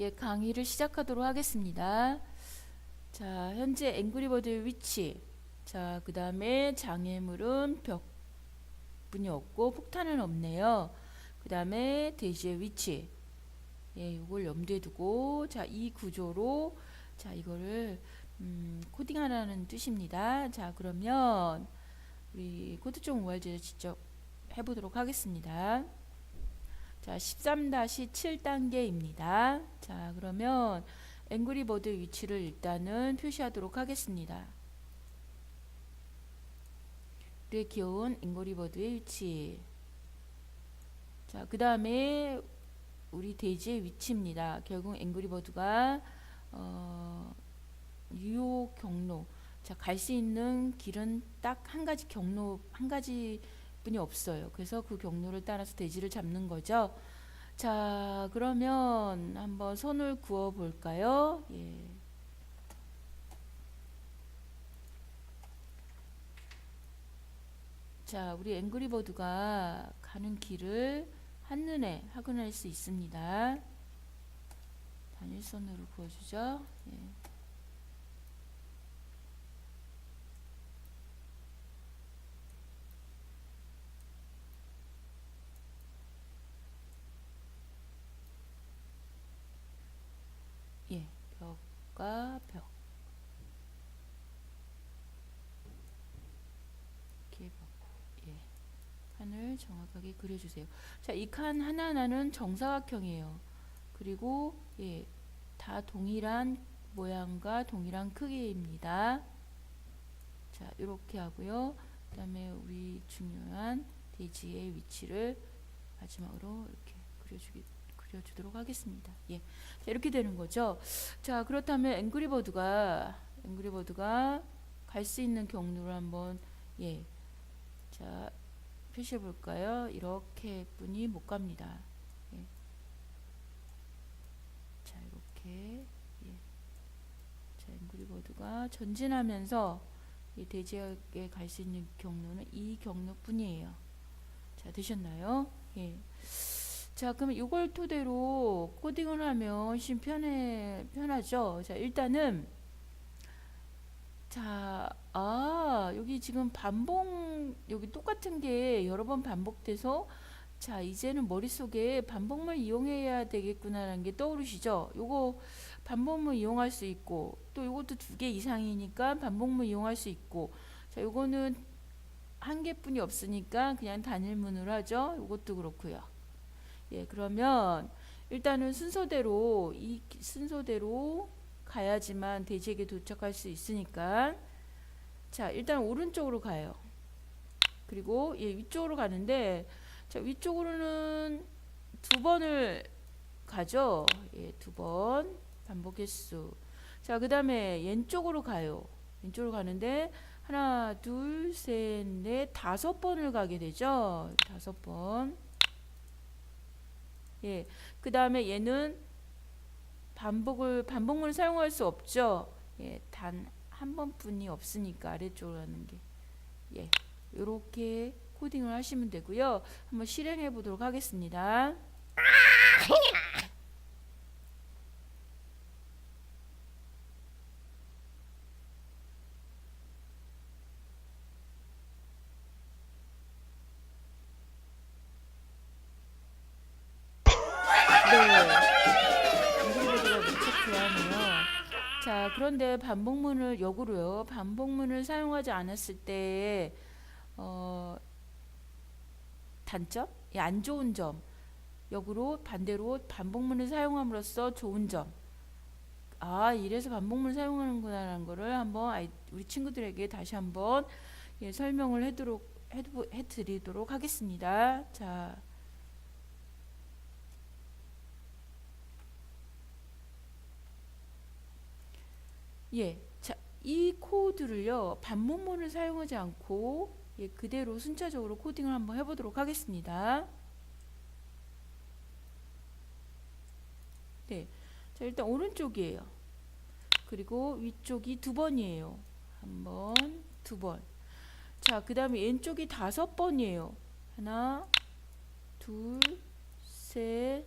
예, 강의를 시작하도록 하겠습니다. 자, 현재 앵그리버드의 위치. 자, 그 다음에 장애물은 벽분이 없고 폭탄은 없네요. 그 다음에 대지의 위치. 예, 이걸 염두에 두고, 자, 이 구조로, 자, 이거를, 음, 코딩하라는 뜻입니다. 자, 그러면, 우리 코드종 UR제를 직접 해보도록 하겠습니다. 자, 13-7단계입니다. 자, 그러면 앵그리버드 위치를 일단은 표시하도록 하겠습니다. 우리의 귀여운 앵그리버드의 위치. 자, 그 다음에 우리 대지의 위치입니다. 결국 앵그리버드가 어, 유효 경로. 자, 갈 수 있는 길은 딱 한 가지 경로, 한 가지 뿐이 없어요. 그래서 그 경로를 따라서 대지를 잡는 거죠. 자, 그러면 한번 선을 그어 볼까요? 예. 자, 우리 앵그리버드가 가는 길을 한눈에 확인할 수 있습니다. 단일선으로. 예. 예, 벽과 벽. 이렇게 벽. 예. 칸을 정확하게 그려주세요. 자, 이 칸 하나하나는 정사각형이에요. 그리고 예, 다 동일한 모양과 동일한 크기입니다. 자, 이렇게 하고요. 그 다음에 우리 중요한 대지의 위치를 마지막으로 이렇게 그려주기 그려주도록 하겠습니다. 예, 자, 이렇게 되는 거죠. 자, 그렇다면 앵그리버드가 앵그리버드가 갈 수 있는 경로를 한번 예, 자 표시해 볼까요? 이렇게 뿐이 못 갑니다. 예. 자, 이렇게 예. 자, 앵그리버드가 전진하면서 이 대지역에 갈 수 있는 경로는 이 경로뿐이에요. 자, 되셨나요? 예. 자, 그럼 이걸 토대로 코딩을 하면 훨씬 편해, 편하죠? 자, 일단은, 자, 아, 여기 지금 반복, 여기 똑같은 게 여러 번 반복돼서, 자, 이제는 머릿속에 반복물 이용해야 되겠구나라는 게 떠오르시죠? 요거 반복물 이용할 수 있고, 또 요것도 두 개 이상이니까 반복물 이용할 수 있고, 자, 요거는 한 개뿐이 없으니까 그냥 단일문으로 하죠? 요것도 그렇고요. 예, 그러면 일단은 순서대로 이 순서대로 가야지만 대지에게 도착할 수 있으니까 자, 일단 오른쪽으로 가요. 그리고 예, 위쪽으로 가는데 자, 위쪽으로는 두 번을 가죠. 예, 두 번 반복 횟수. 자, 그다음에 왼쪽으로 가요. 왼쪽으로 가는데 하나, 둘, 셋, 넷, 다섯 번을 가게 되죠. 다섯 번. 예. 그 다음에 얘는 반복을, 반복문을 사용할 수 없죠. 예. 단 한 번뿐이 없으니까 아래쪽으로 하는 게. 예. 요렇게 코딩을 하시면 되고요. 한번 실행해 보도록 하겠습니다. 네. 앵그리버드가 무척 좋아하네요. 자, 그런데 반복문을 역으로요. 반복문을 사용하지 않았을 때 어, 단점, 예, 안 좋은 점. 역으로 반대로 반복문을 사용함으로써 좋은 점. 아, 이래서 반복문을 사용하는구나라는 거를 한번 아이- 우리 친구들에게 다시 한번 예, 설명을 해도록 해도- 해드리도록 하겠습니다. 자. 예. 자, 이 코드를요. 반복문을 사용하지 않고 예, 그대로 순차적으로 코딩을 한번 해 보도록 하겠습니다. 네. 자, 일단 오른쪽이에요. 그리고 위쪽이 두 번이에요. 한 번, 두 번. 자, 그 다음에 왼쪽이 다섯 번이에요. 하나, 둘, 셋,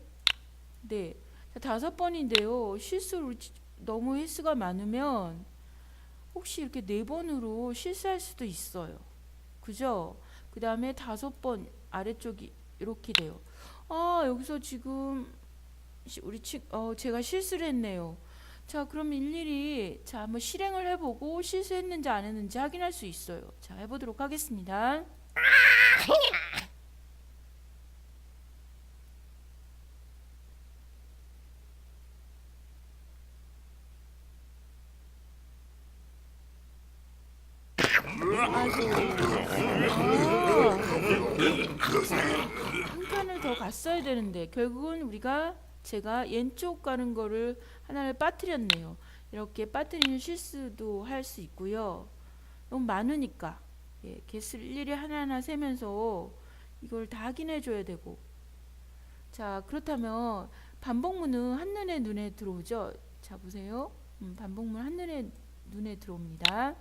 넷. 자, 다섯 번인데요. 실수로 지- 너무 횟수가 많으면 혹시 이렇게 네 번으로 실수할 수도 있어요. 그죠? 그 다음에 다섯 번 아래쪽이 이렇게 돼요. 아, 여기서 지금 시- 우리 친, 어, 제가 실수를 했네요. 자, 그럼 일일이 자, 한번 실행을 해보고 실수했는지 안 했는지 확인할 수 있어요. 자, 해보도록 하겠습니다. 아이고. 아, 한 칸을 더 갔어야 되는데 결국은 우리가 제가 왼쪽 가는 거를 하나를 빠뜨렸네요. 이렇게 빠뜨리는 실수도 할 수 있고요. 너무 많으니까 예, 개수를 일일이 하나하나 세면서 이걸 다 확인해 줘야 되고 자 그렇다면 반복문은 한눈에 눈에 들어오죠. 자 보세요. 음, 반복문 한눈에 눈에 들어옵니다.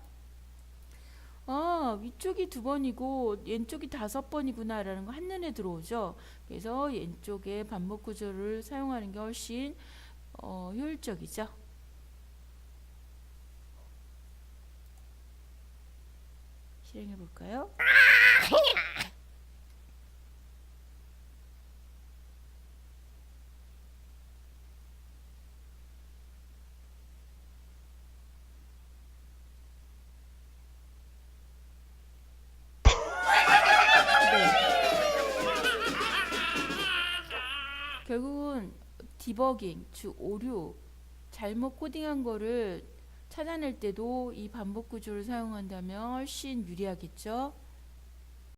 아, 위쪽이 두 번이고 왼쪽이 다섯 번이구나라는 거 한눈에 들어오죠. 그래서 왼쪽에 반복 구조를 사용하는 게 훨씬 어, 효율적이죠. 실행해 볼까요? 결국은 디버깅, 즉 오류, 잘못 코딩한 거를 찾아낼 때도 이 반복 구조를 사용한다면 훨씬 유리하겠죠.